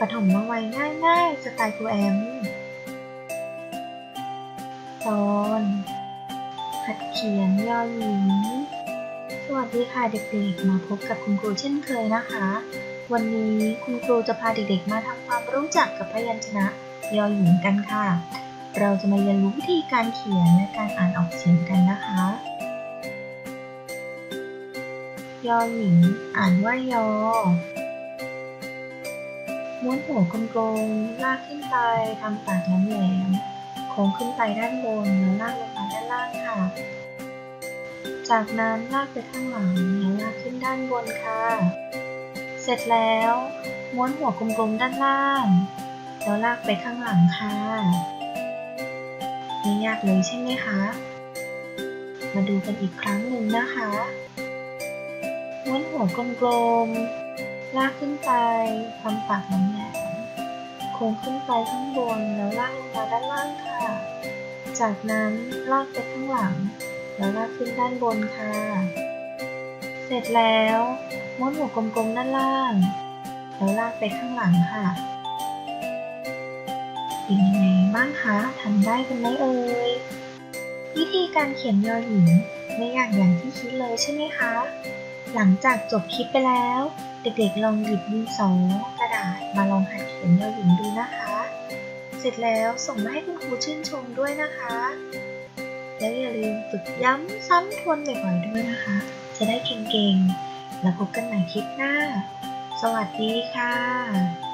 ปฐมวัยง่ายๆ สไตล์ครูแอม ตอนหัดเขียนยอหญิง สวัสดีค่ะเด็กๆ มาพบกับคุณครูเช่นเคยนะคะ วันนี้คุณครูจะพาเด็กๆ มาทำความรู้จักกับพยัญชนะยอหญิงกันค่ะ เราจะมาเรียนรู้วิธีการเขียนและการอ่านออกเสียงกันนะคะยอหญิง อ่านว่ายอ ม้วนหัวกลมๆลากขึ้นไปทำปากแหลมๆโค้งขึ้นไปด้านบนแล้วลากลงมาด้านล่างค่ะ จากนั้นลากไปข้างหลังแล้วลากขึ้นด้านบนค่ะ เสร็จแล้ว ม้วนหัวกลมๆด้านล่างแล้วลากไปข้างหลังค่ะไม่ยากเลยใช่ไหมคะ มาดูกันอีกครั้งหนึ่งนะคะม้วนหัวกลมๆ ลากขึ้นไปทำปากแหลมๆโค้งขึ้นไปข้างบนแล้วลากลงมาด้านล่างค่ะ จากนั้นลากไปข้างหลัง แล้วลากขึ้นด้านบนค่ะ เสร็จแล้วม้วนหัวกลมๆด้านล่าง แล้วลากไปข้างหลังค่ะเป็นยังไงบ้างคะทำได้กันไหมเอ่ยวิธีการเขียนยอหญิงไม่ยากอย่างที่คิดเลยใช่ไหมคะ หลังจากจบคลิปไปแล้ว เด็กๆลองหยิบดินสอกระดาษมาลองหัดเขียนแนวหญิงดูนะคะ เสร็จแล้วส่งมาให้คุณครูชื่นชมด้วยนะคะ แล้วอย่าลืมฝึกย้ำซ้ำทวนบ่อยๆด้วยนะคะ จะได้เก่งๆ แล้วพบกันใหม่คลิปหน้า สวัสดีค่ะ